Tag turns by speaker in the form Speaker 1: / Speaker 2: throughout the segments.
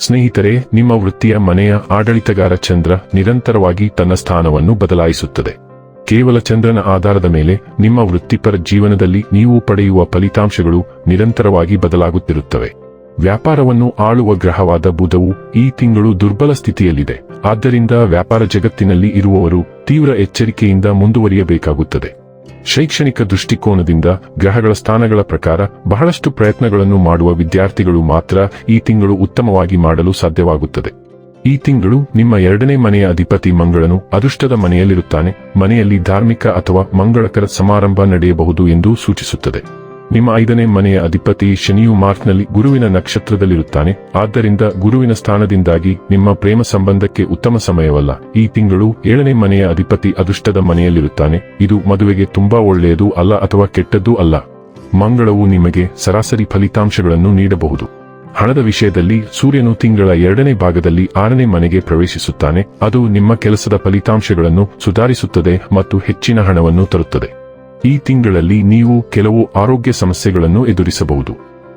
Speaker 1: ಸ್ನೇಹಿತರೆ, ನಿಮ್ಮ ವೃತ್ತಿಯ ಮನೆಯ ಆಡಳಿತಗಾರ ಚಂದ್ರ ನಿರಂತರವಾಗಿ ತನ್ನ ಸ್ಥಾನವನ್ನು ಬದಲಾಯಿಸುತ್ತದೆ. ಕೇವಲ ಚಂದ್ರನ ಆಧಾರದ ಮೇಲೆ ನಿಮ್ಮ ವೃತ್ತಿಪರ ಜೀವನದಲ್ಲಿ ನೀವು ಪಡೆಯುವ ಫಲಿತಾಂಶಗಳು ನಿರಂತರವಾಗಿ ಬದಲಾಗುತ್ತಿರುತ್ತವೆ. ವ್ಯಾಪಾರವನ್ನು ಆಳುವ ಗ್ರಹವಾದ ಬುಧವು ಈ ತಿಂಗಳು ದುರ್ಬಲ ಸ್ಥಿತಿಯಲ್ಲಿದೆ. ಆದ್ದರಿಂದ ವ್ಯಾಪಾರ ಜಗತ್ತಿನಲ್ಲಿ ಇರುವವರು ತೀವ್ರ ಎಚ್ಚರಿಕೆಯಿಂದ ಮುಂದುವರಿಯಬೇಕಾಗುತ್ತದೆ. ಶೈಕ್ಷಣಿಕ ದೃಷ್ಟಿಕೋನದಿಂದ ಗ್ರಹಗಳ ಸ್ಥಾನಗಳ ಪ್ರಕಾರ ಬಹಳಷ್ಟು ಪ್ರಯತ್ನಗಳನ್ನು ಮಾಡುವ ವಿದ್ಯಾರ್ಥಿಗಳು ಮಾತ್ರ ಈ ತಿಂಗಳು ಉತ್ತಮವಾಗಿ ಮಾಡಲು ಸಾಧ್ಯವಾಗುತ್ತದೆ. ಈ ತಿಂಗಳು ನಿಮ್ಮ ಎರಡನೇ ಮನೆಯ ಅಧಿಪತಿ ಮಂಗಳನು ಅದೃಷ್ಟದ ಮನೆಯಲ್ಲಿರುತ್ತಾನೆ, ಮನೆಯಲ್ಲಿ ಧಾರ್ಮಿಕ ಅಥವಾ ಮಂಗಳಕರ ಸಮಾರಂಭ ನಡೆಯಬಹುದು ಎಂದು ಸೂಚಿಸುತ್ತದೆ. ನಿಮ್ಮ ಐದನೇ ಮನೆಯ ಅಧಿಪತಿ ಶನಿಯು ಮಾರ್ಚ್ನಲ್ಲಿ ಗುರುವಿನ ನಕ್ಷತ್ರದಲ್ಲಿರುತ್ತಾನೆ. ಆದ್ದರಿಂದ ಗುರುವಿನ ಸ್ಥಾನದಿಂದಾಗಿ ನಿಮ್ಮ ಪ್ರೇಮ ಸಂಬಂಧಕ್ಕೆ ಉತ್ತಮ ಸಮಯವಲ್ಲ. ಈ ತಿಂಗಳು ಏಳನೇ ಮನೆಯ ಅಧಿಪತಿ ಅದೃಷ್ಟದ ಮನೆಯಲ್ಲಿರುತ್ತಾನೆ. ಇದು ಮದುವೆಗೆ ತುಂಬಾ ಒಳ್ಳೆಯದು ಅಲ್ಲ ಅಥವಾ ಕೆಟ್ಟದ್ದೂ ಅಲ್ಲ. ಮಂಗಳವು ನಿಮಗೆ ಸರಾಸರಿ ಫಲಿತಾಂಶಗಳನ್ನು ನೀಡಬಹುದು. ಹಣದ ವಿಷಯದಲ್ಲಿ ಸೂರ್ಯನು ತಿಂಗಳ ಎರಡನೇ ಭಾಗದಲ್ಲಿ ಆರನೇ ಮನೆಗೆ ಪ್ರವೇಶಿಸುತ್ತಾನೆ. ಅದು ನಿಮ್ಮ ಕೆಲಸದ ಫಲಿತಾಂಶಗಳನ್ನು ಸುಧಾರಿಸುತ್ತದೆ ಮತ್ತು ಹೆಚ್ಚಿನ ಹಣವನ್ನು ತರುತ್ತದೆ. ಈ ತಿಂಗಳಲ್ಲಿ ನೀವು ಕೆಲವು ಆರೋಗ್ಯ ಸಮಸ್ಯೆಗಳನ್ನು ಎದುರಿಸಬಹುದು.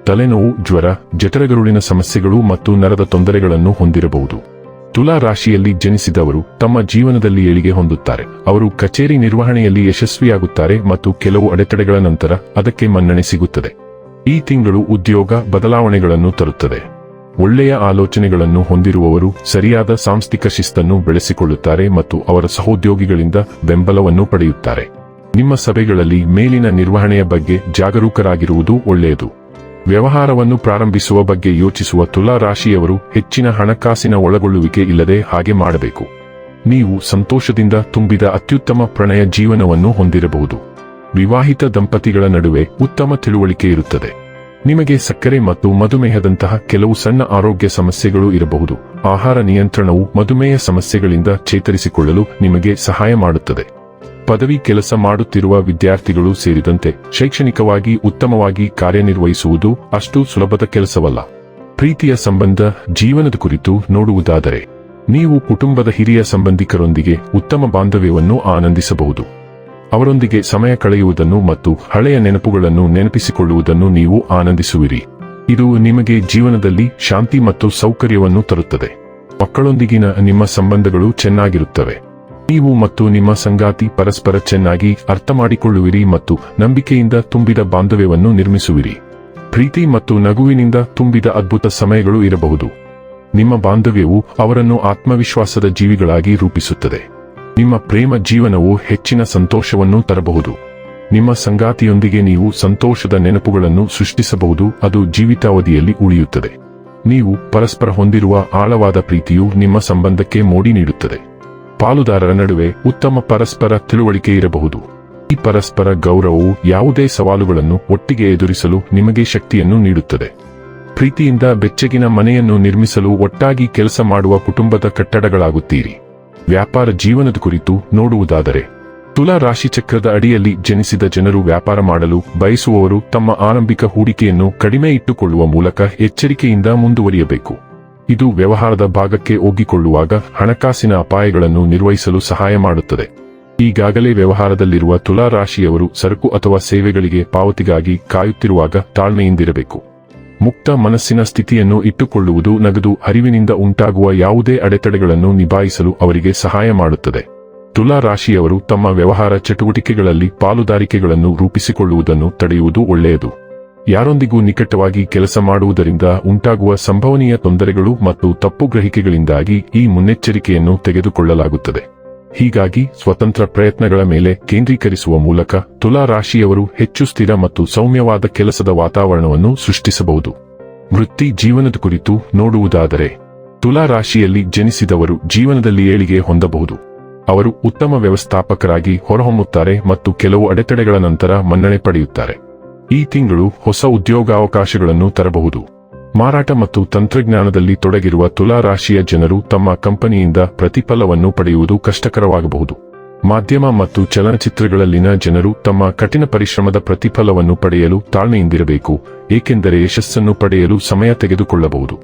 Speaker 1: ತಲೆನೋವು, ಜ್ವರ, ಜಠರಗರುಳಿನ ಸಮಸ್ಯೆಗಳು ಮತ್ತು ನರದ ತೊಂದರೆಗಳನ್ನು ಹೊಂದಿರಬಹುದು. ತುಲಾ ರಾಶಿಯಲ್ಲಿ ಜನಿಸಿದವರು ತಮ್ಮ ಜೀವನದಲ್ಲಿ ಏಳಿಗೆ ಹೊಂದುತ್ತಾರೆ. ಅವರು ಕಚೇರಿ ನಿರ್ವಹಣೆಯಲ್ಲಿ ಯಶಸ್ವಿಯಾಗುತ್ತಾರೆ ಮತ್ತು ಕೆಲವು ಅಡೆತಡೆಗಳ ನಂತರ ಅದಕ್ಕೆ ಮನ್ನಣೆ ಸಿಗುತ್ತದೆ. ಈ ತಿಂಗಳು ಉದ್ಯೋಗ, ಬದಲಾವಣೆಗಳನ್ನು ತರುತ್ತದೆ. ಒಳ್ಳೆಯ ಆಲೋಚನೆಗಳನ್ನು ಹೊಂದಿರುವವರು ಸರಿಯಾದ ಸಾಂಸ್ಥಿಕ ಶಿಸ್ತನ್ನು ಬೆಳೆಸಿಕೊಳ್ಳುತ್ತಾರೆ ಮತ್ತು ಅವರ ಸಹೋದ್ಯೋಗಿಗಳಿಂದ ಬೆಂಬಲವನ್ನು ಪಡೆಯುತ್ತಾರೆ. ನಿಮ್ಮ ಸಭೆಗಳಲ್ಲಿ ಮೇಲಿನ ನಿರ್ವಹಣೆಯ ಬಗ್ಗೆ ಜಾಗರೂಕರಾಗಿರುವುದು ಒಳ್ಳೆಯದು. ವ್ಯವಹಾರವನ್ನು ಪ್ರಾರಂಭಿಸುವ ಬಗ್ಗೆ ಯೋಚಿಸುವ ತುಲಾ ರಾಶಿಯವರು ಹೆಚ್ಚಿನ ಹಣಕಾಸಿನ ಒಳಗೊಳ್ಳುವಿಕೆ ಇಲ್ಲದೆ ಹಾಗೆ ಮಾಡಬೇಕು. ನೀವು ಸಂತೋಷದಿಂದ ತುಂಬಿದ ಅತ್ಯುತ್ತಮ ಪ್ರಣಯ ಜೀವನವನ್ನು ಹೊಂದಿರಬಹುದು. ವಿವಾಹಿತ ದಂಪತಿಗಳ ನಡುವೆ ಉತ್ತಮ ತಿಳುವಳಿಕೆ ಇರುತ್ತದೆ. ನಿಮಗೆ ಸಕ್ಕರೆ ಮತ್ತು ಮಧುಮೇಹದಂತಹ ಕೆಲವು ಸಣ್ಣ ಆರೋಗ್ಯ ಸಮಸ್ಯೆಗಳು ಇರಬಹುದು. ಆಹಾರ ನಿಯಂತ್ರಣವು ಮಧುಮೇಹ ಸಮಸ್ಯೆಗಳಿಂದ ಚೇತರಿಸಿಕೊಳ್ಳಲು ನಿಮಗೆ ಸಹಾಯ ಮಾಡುತ್ತದೆ. ಪದವಿ ಕೆಲಸ ಮಾಡುತ್ತಿರುವ ವಿದ್ಯಾರ್ಥಿಗಳು ಸೇರಿದಂತೆ ಶೈಕ್ಷಣಿಕವಾಗಿ ಉತ್ತಮವಾಗಿ ಕಾರ್ಯನಿರ್ವಹಿಸುವುದು ಅಷ್ಟು ಸುಲಭದ ಕೆಲಸವಲ್ಲ. ಪ್ರೀತಿಯ ಸಂಬಂಧ, ಜೀವನದ ಕುರಿತು ನೋಡುವುದಾದರೆ, ನೀವು ಕುಟುಂಬದ ಹಿರಿಯ ಸಂಬಂಧಿಕರೊಂದಿಗೆ ಉತ್ತಮ ಬಾಂಧವ್ಯವನ್ನು ಆನಂದಿಸಬಹುದು. ಅವರೊಂದಿಗೆ ಸಮಯ ಕಳೆಯುವುದನ್ನು ಮತ್ತು ಹಳೆಯ ನೆನಪುಗಳನ್ನು ನೆನಪಿಸಿಕೊಳ್ಳುವುದನ್ನು ನೀವು ಆನಂದಿಸುವಿರಿ. ಇದು ನಿಮಗೆ ಜೀವನದಲ್ಲಿ ಶಾಂತಿ ಮತ್ತು ಸೌಕರ್ಯವನ್ನು ತರುತ್ತದೆ. ಮಕ್ಕಳೊಂದಿಗಿನ ನಿಮ್ಮ ಸಂಬಂಧಗಳು ಚೆನ್ನಾಗಿರುತ್ತವೆ. ನೀವು ಮತ್ತು ನಿಮ್ಮ ಸಂಗಾತಿ ಪರಸ್ಪರ ಚೆನ್ನಾಗಿ ಅರ್ಥ ಮಾಡಿಕೊಳ್ಳುವಿರಿ ಮತ್ತು ನಂಬಿಕೆಯಿಂದ ತುಂಬಿದ ಬಾಂಧವ್ಯವನ್ನು ನಿರ್ಮಿಸುವಿರಿ. ಪ್ರೀತಿ ಮತ್ತು ನಗುವಿನಿಂದ ತುಂಬಿದ ಅದ್ಭುತ ಸಮಯಗಳು ಇರಬಹುದು. ನಿಮ್ಮ ಬಾಂಧವ್ಯವು ಅವರನ್ನು ಆತ್ಮವಿಶ್ವಾಸದ ಜೀವಿಗಳಾಗಿ ರೂಪಿಸುತ್ತದೆ. ನಿಮ್ಮ ಪ್ರೇಮ ಜೀವನವು ಹೆಚ್ಚಿನ ಸಂತೋಷವನ್ನು ತರಬಹುದು. ನಿಮ್ಮ ಸಂಗಾತಿಯೊಂದಿಗೆ ನೀವು ಸಂತೋಷದ ನೆನಪುಗಳನ್ನು ಸೃಷ್ಟಿಸಬಹುದು, ಅದು ಜೀವಿತಾವಧಿಯಲ್ಲಿ ಉಳಿಯುತ್ತದೆ. ನೀವು ಪರಸ್ಪರ ಹೊಂದಿರುವ ಆಳವಾದ ಪ್ರೀತಿಯು ನಿಮ್ಮ ಸಂಬಂಧಕ್ಕೆ ಮೋಡಿ ನೀಡುತ್ತದೆ. ಪಾಲುದಾರರ ನಡುವೆ ಉತ್ತಮ ಪರಸ್ಪರ ತಿಳುವಳಿಕೆ ಇರಬಹುದು. ಈ ಪರಸ್ಪರ ಗೌರವವು ಯಾವುದೇ ಸವಾಲುಗಳನ್ನು ಒಟ್ಟಿಗೆ ಎದುರಿಸಲು ನಿಮಗೆ ಶಕ್ತಿಯನ್ನು ನೀಡುತ್ತದೆ. ಪ್ರೀತಿಯಿಂದ ಬೆಚ್ಚಗಿನ ಮನೆಯನ್ನು ನಿರ್ಮಿಸಲು ಒಟ್ಟಾಗಿ ಕೆಲಸ ಮಾಡುವ ಕುಟುಂಬದ ಕಟ್ಟಡಗಳಾಗುತ್ತೀರಿ. ವ್ಯಾಪಾರ ಜೀವನದ ಕುರಿತು ನೋಡುವುದಾದರೆ, ತುಲಾ ರಾಶಿಚಕ್ರದ ಅಡಿಯಲ್ಲಿ ಜನಿಸಿದ ಜನರು ವ್ಯಾಪಾರ ಮಾಡಲು ಬಯಸುವವರು ತಮ್ಮ ಆರಂಭಿಕ ಹೂಡಿಕೆಯನ್ನು ಕಡಿಮೆ ಇಟ್ಟುಕೊಳ್ಳುವ ಮೂಲಕ ಎಚ್ಚರಿಕೆಯಿಂದ ಮುಂದುವರಿಯಬೇಕು. ಇದು ವ್ಯವಹಾರದ ಭಾಗಕ್ಕೆ ಒಗ್ಗಿಕೊಳ್ಳುವಾಗ ಹಣಕಾಸಿನ ಅಪಾಯಗಳನ್ನು ನಿರ್ವಹಿಸಲು ಸಹಾಯ ಮಾಡುತ್ತದೆ. ಈಗಾಗಲೇ ವ್ಯವಹಾರದಲ್ಲಿರುವ ತುಲಾ ರಾಶಿಯವರು ಸರಕು ಅಥವಾ ಸೇವೆಗಳಿಗೆ ಪಾವತಿಗಾಗಿ ಕಾಯುತ್ತಿರುವಾಗ ತಾಳ್ಮೆಯಿಂದಿರಬೇಕು. ಮುಕ್ತ ಮನಸ್ಸಿನ ಸ್ಥಿತಿಯನ್ನು ಇಟ್ಟುಕೊಳ್ಳುವುದು ನಗದು ಹರಿವಿನಿಂದ ಉಂಟಾಗುವ ಯಾವುದೇ ಅಡೆತಡೆಗಳನ್ನು ನಿಭಾಯಿಸಲು ಅವರಿಗೆ ಸಹಾಯ ಮಾಡುತ್ತದೆ. ತುಲಾ ರಾಶಿಯವರು ತಮ್ಮ ವ್ಯವಹಾರ ಚಟುವಟಿಕೆಗಳಲ್ಲಿ ಪಾಲುದಾರಿಕೆಗಳನ್ನು ರೂಪಿಸಿಕೊಳ್ಳುವುದನ್ನು ತಡೆಯುವುದು ಒಳ್ಳೆಯದು. ಯಾರೊಂದಿಗೂ ನಿಕಟವಾಗಿ ಕೆಲಸ ಮಾಡುವುದರಿಂದ ಉಂಟಾಗುವ ಸಂಭವನೀಯ ತೊಂದರೆಗಳು ಮತ್ತು ತಪ್ಪು ಗ್ರಹಿಕೆಗಳಿಂದಾಗಿ ಈ ಮುನ್ನೆಚ್ಚರಿಕೆಯನ್ನು ತೆಗೆದುಕೊಳ್ಳಲಾಗುತ್ತದೆ. ಹೀಗಾಗಿ ಸ್ವತಂತ್ರ ಪ್ರಯತ್ನಗಳ ಮೇಲೆ ಕೇಂದ್ರೀಕರಿಸುವ ಮೂಲಕ ತುಲಾ ರಾಶಿಯವರು ಹೆಚ್ಚು ಸ್ಥಿರ ಮತ್ತು ಸೌಮ್ಯವಾದ ಕೆಲಸದ ವಾತಾವರಣವನ್ನು ಸೃಷ್ಟಿಸಬಹುದು. ವೃತ್ತಿ ಜೀವನದ ಕುರಿತು ನೋಡುವುದಾದರೆ, ತುಲಾ ರಾಶಿಯಲ್ಲಿ ಜನಿಸಿದವರು ಜೀವನದಲ್ಲಿ ಏಳಿಗೆ ಹೊಂದಬಹುದು. ಅವರು ಉತ್ತಮ ವ್ಯವಸ್ಥಾಪಕರಾಗಿ ಹೊರಹೊಮ್ಮುತ್ತಾರೆ ಮತ್ತು ಕೆಲವು ಅಡೆತಡೆಗಳ ನಂತರ ಮನ್ನಣೆ ಪಡೆಯುತ್ತಾರೆ. ಈ ತಿಂಗಳು ಹೊಸ ಉದ್ಯೋಗಾವಕಾಶಗಳನ್ನು ತರಬಹುದು. ಮಾರಾಟ ಮತ್ತು ತಂತ್ರಜ್ಞಾನದಲ್ಲಿ ತೊಡಗಿರುವ ತುಲಾ ರಾಶಿಯ ಜನರು ತಮ್ಮ ಕಂಪನಿಯಿಂದ ಪ್ರತಿಫಲವನ್ನು ಪಡೆಯುವುದು ಕಷ್ಟಕರವಾಗಬಹುದು. ಮಾಧ್ಯಮ ಮತ್ತು ಚಲನಚಿತ್ರಗಳಲ್ಲಿನ ಜನರು ತಮ್ಮ ಕಠಿಣ ಪರಿಶ್ರಮದ ಪ್ರತಿಫಲವನ್ನು ಪಡೆಯಲು ತಾಳ್ಮೆಯಿಂದಿರಬೇಕು, ಏಕೆಂದರೆ ಯಶಸ್ಸನ್ನು ಪಡೆಯಲು ಸಮಯ ತೆಗೆದುಕೊಳ್ಳಬಹುದು.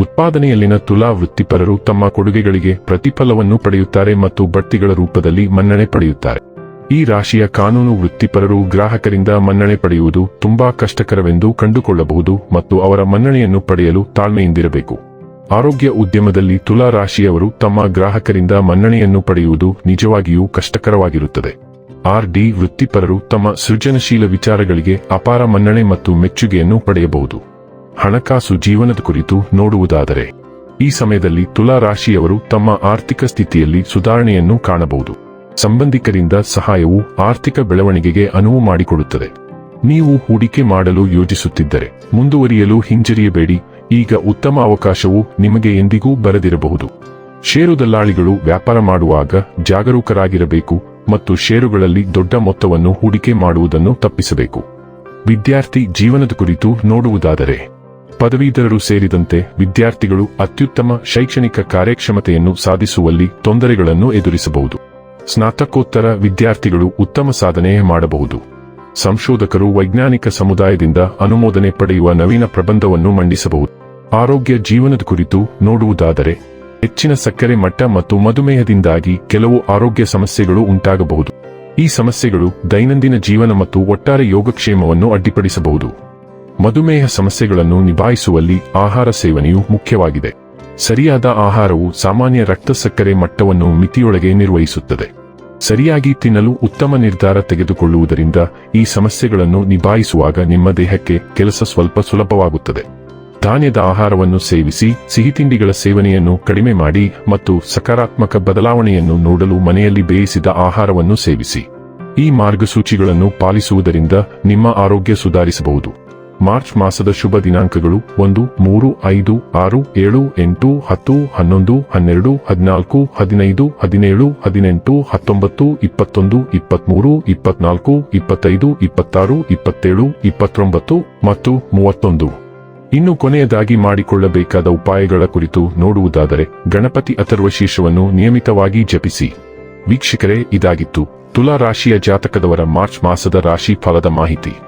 Speaker 1: ಉತ್ಪಾದನೆಯಲ್ಲಿನ ತುಲಾ ವೃತ್ತಿಪರರು ತಮ್ಮ ಕೊಡುಗೆಗಳಿಗೆ ಪ್ರತಿಫಲವನ್ನು ಪಡೆಯುತ್ತಾರೆ ಮತ್ತು ಬಡ್ತಿಗಳ ರೂಪದಲ್ಲಿ ಮನ್ನಣೆ ಪಡೆಯುತ್ತಾರೆ. ಈ ರಾಶಿಯ ಕಾನೂನು ವೃತ್ತಿಪರರು ಗ್ರಾಹಕರಿಂದ ಮನ್ನಣೆ ಪಡೆಯುವುದು ತುಂಬಾ ಕಷ್ಟಕರವೆಂದು ಕಂಡುಕೊಳ್ಳಬಹುದು ಮತ್ತು ಅವರ ಮನ್ನಣೆಯನ್ನು ಪಡೆಯಲು ತಾಳ್ಮೆಯಿಂದಿರಬೇಕು. ಆರೋಗ್ಯ ಉದ್ಯಮದಲ್ಲಿ ತುಲಾ ರಾಶಿಯವರು ತಮ್ಮ ಗ್ರಾಹಕರಿಂದ ಮನ್ನಣೆಯನ್ನು ಪಡೆಯುವುದು ನಿಜವಾಗಿಯೂ ಕಷ್ಟಕರವಾಗಿರುತ್ತದೆ. ಆರ್ ಡಿ ವೃತ್ತಿಪರರು ತಮ್ಮ ಸೃಜನಶೀಲ ವಿಚಾರಗಳಿಗೆ ಅಪಾರ ಮನ್ನಣೆ ಮತ್ತು ಮೆಚ್ಚುಗೆಯನ್ನು ಪಡೆಯಬಹುದು. ಹಣಕಾಸು ಜೀವನದ ಕುರಿತು ನೋಡುವುದಾದರೆ, ಈ ಸಮಯದಲ್ಲಿ ತುಲಾ ರಾಶಿಯವರು ತಮ್ಮ ಆರ್ಥಿಕ ಸ್ಥಿತಿಯಲ್ಲಿ ಸುಧಾರಣೆಯನ್ನು ಕಾಣಬಹುದು. ಸಂಬಂಧಿಕರಿಂದ ಸಹಾಯವು ಆರ್ಥಿಕ ಬೆಳವಣಿಗೆಗೆ ಅನುವು ಮಾಡಿಕೊಡುತ್ತದೆ. ನೀವು ಹೂಡಿಕೆ ಮಾಡಲು ಯೋಜಿಸುತ್ತಿದ್ದರೆ, ಮುಂದುವರಿಯಲು ಹಿಂಜರಿಯಬೇಡಿ. ಈಗ ಉತ್ತಮ ಅವಕಾಶವು ನಿಮಗೆ ಎಂದಿಗೂ ಬರದಿರಬಹುದು. ಷೇರು ದಲ್ಲಾಳಿಗಳು ವ್ಯಾಪಾರ ಮಾಡುವಾಗ ಜಾಗರೂಕರಾಗಿರಬೇಕು ಮತ್ತು ಷೇರುಗಳಲ್ಲಿ ದೊಡ್ಡ ಮೊತ್ತವನ್ನು ಹೂಡಿಕೆ ಮಾಡುವುದನ್ನು ತಪ್ಪಿಸಬೇಕು. ವಿದ್ಯಾರ್ಥಿ ಜೀವನದ ಕುರಿತು ನೋಡುವುದಾದರೆ, ಪದವೀಧರರು ಸೇರಿದಂತೆ ವಿದ್ಯಾರ್ಥಿಗಳು ಅತ್ಯುತ್ತಮ ಶೈಕ್ಷಣಿಕ ಕಾರ್ಯಕ್ಷಮತೆಯನ್ನು ಸಾಧಿಸುವಲ್ಲಿ ತೊಂದರೆಗಳನ್ನು ಎದುರಿಸಬಹುದು. ಸ್ನಾತಕೋತ್ತರ ವಿದ್ಯಾರ್ಥಿಗಳು ಉತ್ತಮ ಸಾಧನೆ ಮಾಡಬಹುದು. ಸಂಶೋಧಕರು ವೈಜ್ಞಾನಿಕ ಸಮುದಾಯದಿಂದ ಅನುಮೋದನೆ ಪಡೆಯುವ ನವೀನ ಪ್ರಬಂಧವನ್ನು ಮಂಡಿಸಬಹುದು. ಆರೋಗ್ಯ ಜೀವನದ ಕುರಿತು ನೋಡುವುದಾದರೆ, ಹೆಚ್ಚಿನ ಸಕ್ಕರೆ ಮಟ್ಟ ಮತ್ತು ಮಧುಮೇಹದಿಂದಾಗಿ ಕೆಲವು ಆರೋಗ್ಯ ಸಮಸ್ಯೆಗಳು ಉಂಟಾಗಬಹುದು. ಈ ಸಮಸ್ಯೆಗಳು ದೈನಂದಿನ ಜೀವನ ಮತ್ತು ಒಟ್ಟಾರೆ ಯೋಗಕ್ಷೇಮವನ್ನು ಅಡ್ಡಿಪಡಿಸಬಹುದು. ಮಧುಮೇಹ ಸಮಸ್ಯೆಗಳನ್ನು ನಿಭಾಯಿಸುವಲ್ಲಿ ಆಹಾರ ಸೇವನೆಯು ಮುಖ್ಯವಾಗಿದೆ. ಸರಿಯಾದ ಆಹಾರವು ಸಾಮಾನ್ಯ ರಕ್ತ ಸಕ್ಕರೆ ಮಟ್ಟವನ್ನು ಮಿತಿಯೊಳಗೆ ನಿರ್ವಹಿಸುತ್ತದೆ. ಸರಿಯಾಗಿ ತಿನ್ನಲು ಉತ್ತಮ ನಿರ್ಧಾರ ತೆಗೆದುಕೊಳ್ಳುವುದರಿಂದ ಈ ಸಮಸ್ಯೆಗಳನ್ನು ನಿಭಾಯಿಸುವಾಗ ನಿಮ್ಮ ದೇಹಕ್ಕೆ ಕೆಲಸ ಸ್ವಲ್ಪ ಸುಲಭವಾಗುತ್ತದೆ. ಧಾನ್ಯದ ಆಹಾರವನ್ನು ಸೇವಿಸಿ ಸಿಹಿತಿಂಡಿಗಳ ಸೇವನೆಯನ್ನು ಕಡಿಮೆ ಮಾಡಿ ಮತ್ತು ಸಕಾರಾತ್ಮಕ ಬದಲಾವಣೆಯನ್ನು ನೋಡಲು ಮನೆಯಲ್ಲಿ ಬೇಯಿಸಿದ ಆಹಾರವನ್ನು ಸೇವಿಸಿ. ಈ ಮಾರ್ಗಸೂಚಿಗಳನ್ನು ಪಾಲಿಸುವುದರಿಂದ ನಿಮ್ಮ ಆರೋಗ್ಯ ಸುಧಾರಿಸಬಹುದು. ಮಾರ್ಚ್ ಮಾಸದ ಶುಭ ದಿನಾಂಕಗಳು ಒಂದು, ಮೂರು, ಐದು, ಆರು, ಏಳು, ಎಂಟು, ಹತ್ತು, ಹನ್ನೊಂದು, ಹನ್ನೆರಡು, ಹದಿನಾಲ್ಕು, ಹದಿನೈದು, ಹದಿನೇಳು, ಹದಿನೆಂಟು, ಹತ್ತೊಂಬತ್ತು, ಇಪ್ಪತ್ತೊಂದು, ಇಪ್ಪತ್ಮೂರು, ಇಪ್ಪತ್ನಾಲ್ಕು, ಇಪ್ಪತ್ತೈದು, ಇಪ್ಪತ್ತಾರು, ಇಪ್ಪತ್ತೇಳು, ಇಪ್ಪತ್ತೊಂಬತ್ತು ಮತ್ತು ಮೂವತ್ತೊಂದು. ಇನ್ನು ಕೊನೆಯದಾಗಿ ಮಾಡಿಕೊಳ್ಳಬೇಕಾದ ಉಪಾಯಗಳ ಕುರಿತು ನೋಡುವುದಾದರೆ ಗಣಪತಿ ಅಥರ್ವ ಶೀರ್ಷವನ್ನು ನಿಯಮಿತವಾಗಿ ಜಪಿಸಿ. ವೀಕ್ಷಕರೇ, ಇದಾಗಿತ್ತು. ತುಲಾ ರಾಶಿಯ ಜಾತಕದವರ ಮಾರ್ಚ್ ಮಾಸದ ರಾಶಿ ಫಲದ ಮಾಹಿತಿ.